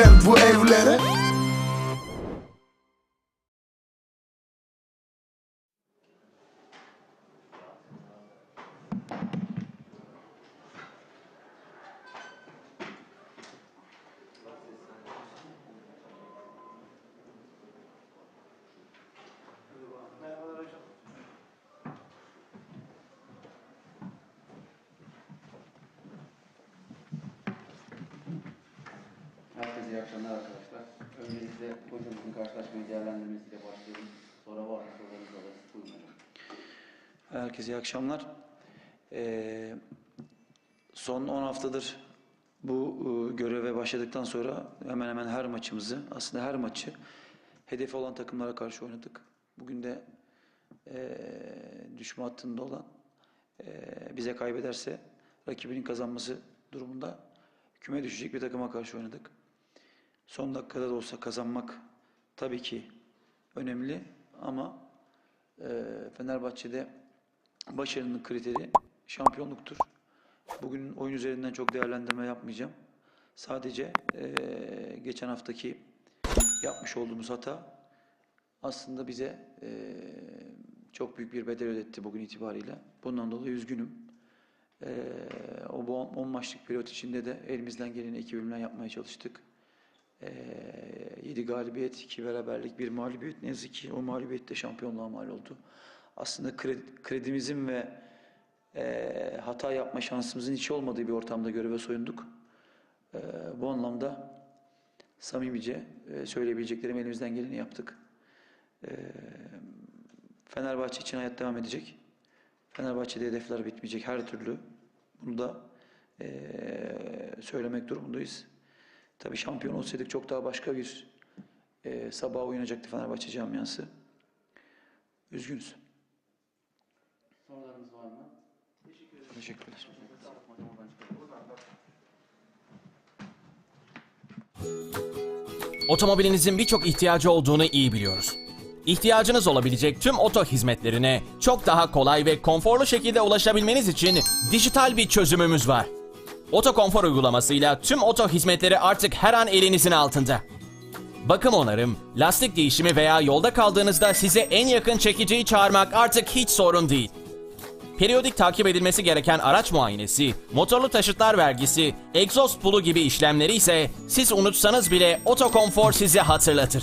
gel bu evlere Herkese iyi akşamlar arkadaşlar. Öncelikle hocamızın karşılaşmayı değerlendirmesiyle başlayalım. Sonra varsa sorularınız alırız. Buyurun hocam. Herkese iyi akşamlar. Ee, son 10 haftadır bu e, göreve başladıktan sonra hemen hemen her maçımızı, aslında her maçı hedefi olan takımlara karşı oynadık. Bugün de e, düşme hattında olan e, bize kaybederse rakibinin kazanması durumunda küme düşecek bir takıma karşı oynadık. Son dakikada da olsa kazanmak tabii ki önemli ama e, Fenerbahçe'de başarının kriteri şampiyonluktur. Bugün oyun üzerinden çok değerlendirme yapmayacağım. Sadece eee, geçen haftaki yapmış olduğumuz hata aslında bize eee, çok büyük bir bedel ödetti bugün itibariyle. Bundan dolayı üzgünüm. Eee, o bu 10 maçlık periyot içinde de elimizden geleni ekibimle yapmaya çalıştık. 7 galibiyet, 2 beraberlik, 1 mağlubiyet. Ne yazık ki o mağlubiyet de şampiyonluğa mal oldu. Aslında kredi- kredimizin ve eee, hata yapma şansımızın hiç olmadığı bir ortamda göreve soyunduk. Eee, bu anlamda samimice eee, söyleyebileceklerim elimizden geleni yaptık. Eee, Fenerbahçe için hayat devam edecek. Fenerbahçe'de hedefler bitmeyecek her türlü. Bunu da eee, söylemek durumundayız. Tabii şampiyon olsaydık çok daha başka bir eee sabah oynayacaktı Fenerbahçe camiası. Üzgünüz. Sorularınız var mı? Teşekkürler. Hocam oradan çıkalım. Otomobilinizin birçok ihtiyacı olduğunu iyi biliyoruz. İhtiyacınız olabilecek tüm oto hizmetlerine çok daha kolay ve konforlu şekilde ulaşabilmeniz için dijital bir çözümümüz var. Oto Konfor uygulamasıyla tüm oto hizmetleri artık her an elinizin altında. Bakım onarım, lastik değişimi veya yolda kaldığınızda size en yakın çekiciyi çağırmak artık hiç sorun değil. Periyodik takip edilmesi gereken araç muayenesi, motorlu taşıtlar vergisi, egzoz pulu gibi işlemleri ise siz unutsanız bile Otokonfor size hatırlatır.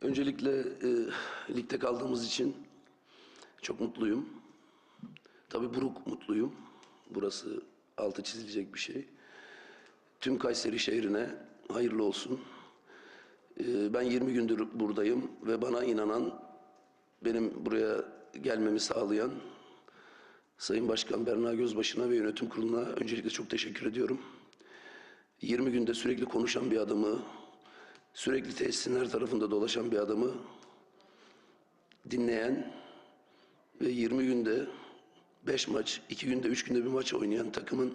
Öncelikle e, ligde kaldığımız için çok mutluyum. Tabii buruk mutluyum. Burası altı çizilecek bir şey. Tüm Kayseri şehrine hayırlı olsun. E, ben 20 gündür buradayım ve bana inanan, benim buraya gelmemi sağlayan Sayın Başkan Berna Gözbaşı'na ve yönetim kuruluna öncelikle çok teşekkür ediyorum. 20 günde sürekli konuşan bir adamı, sürekli tesisin her tarafında dolaşan bir adamı dinleyen ve 20 günde 5 maç, 2 günde 3 günde bir maç oynayan takımın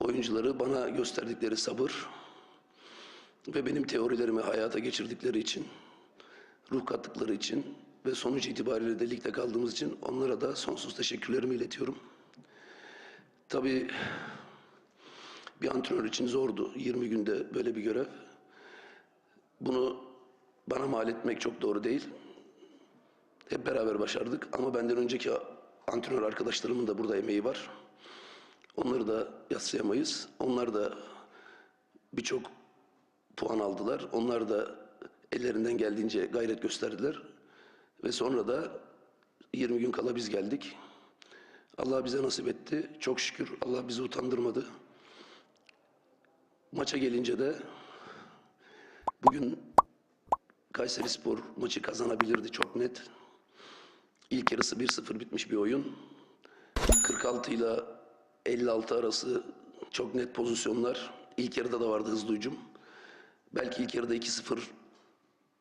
oyuncuları bana gösterdikleri sabır ve benim teorilerimi hayata geçirdikleri için, ruh kattıkları için ve sonuç itibariyle de ligde kaldığımız için onlara da sonsuz teşekkürlerimi iletiyorum. Tabii bir antrenör için zordu. 20 günde böyle bir görev. Bunu bana mal etmek çok doğru değil. Hep beraber başardık ama benden önceki antrenör arkadaşlarımın da burada emeği var. Onları da yatsıyamayız. Onlar da birçok puan aldılar. Onlar da ellerinden geldiğince gayret gösterdiler. Ve sonra da 20 gün kala biz geldik. Allah bize nasip etti. Çok şükür Allah bizi utandırmadı. Maça gelince de bugün Kayseri Spor maçı kazanabilirdi çok net. İlk yarısı 1-0 bitmiş bir oyun. 46 ile 56 arası çok net pozisyonlar. İlk yarıda da vardı hızlı hücum. Belki ilk yarıda 2-0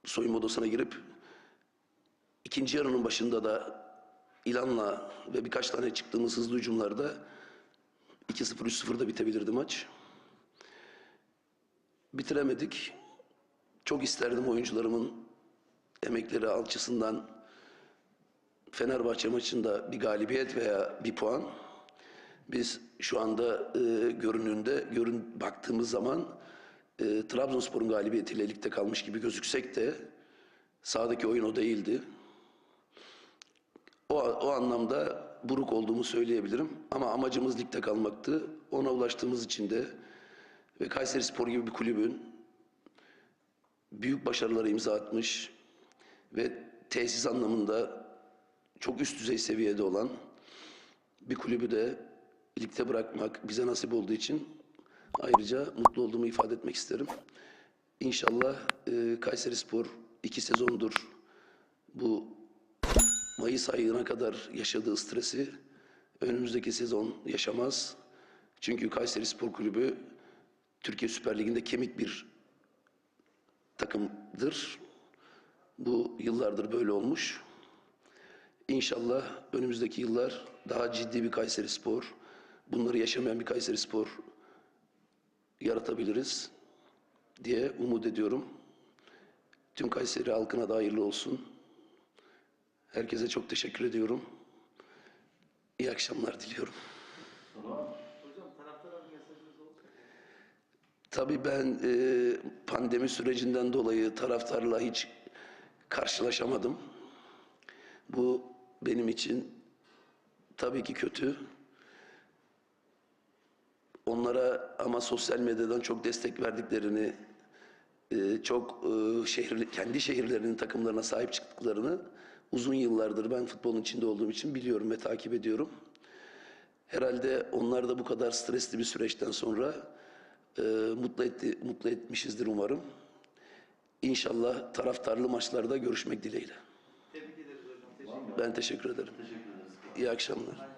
soyunma odasına girip ikinci yarının başında da İlan'la ve birkaç tane çıktığımız hızlı hücumlarda 2-0 3-0'da bitebilirdi maç. Bitiremedik. Çok isterdim oyuncularımın emekleri alçısından Fenerbahçe maçında bir galibiyet veya bir puan. Biz şu anda e, görününde görün baktığımız zaman e, Trabzonspor'un galibiyetiyle ligde kalmış gibi gözüksek de sahadaki oyun o değildi. O, o anlamda buruk olduğumu söyleyebilirim. Ama amacımız ligde kalmaktı. Ona ulaştığımız için de ve Kayseri Spor gibi bir kulübün büyük başarılara imza atmış ve tesis anlamında çok üst düzey seviyede olan bir kulübü de ligde bırakmak bize nasip olduğu için ayrıca mutlu olduğumu ifade etmek isterim. İnşallah e, Kayseri Spor iki sezondur bu Mayıs ayına kadar yaşadığı stresi önümüzdeki sezon yaşamaz. Çünkü Kayseri Spor Kulübü Türkiye Süper Ligi'nde kemik bir takımdır. Bu yıllardır böyle olmuş. İnşallah önümüzdeki yıllar daha ciddi bir Kayseri Spor, bunları yaşamayan bir Kayseri Spor yaratabiliriz diye umut ediyorum. Tüm Kayseri halkına da hayırlı olsun. Herkese çok teşekkür ediyorum. İyi akşamlar diliyorum. Tabii ben e, pandemi sürecinden dolayı taraftarla hiç karşılaşamadım. Bu benim için tabii ki kötü. Onlara ama sosyal medyadan çok destek verdiklerini, e, çok e, şehir, kendi şehirlerinin takımlarına sahip çıktıklarını uzun yıllardır ben futbolun içinde olduğum için biliyorum ve takip ediyorum. Herhalde onlar da bu kadar stresli bir süreçten sonra e, mutlu etti, mutlu etmişizdir umarım. İnşallah taraftarlı maçlarda görüşmek dileğiyle. Ben teşekkür ederim. İyi akşamlar.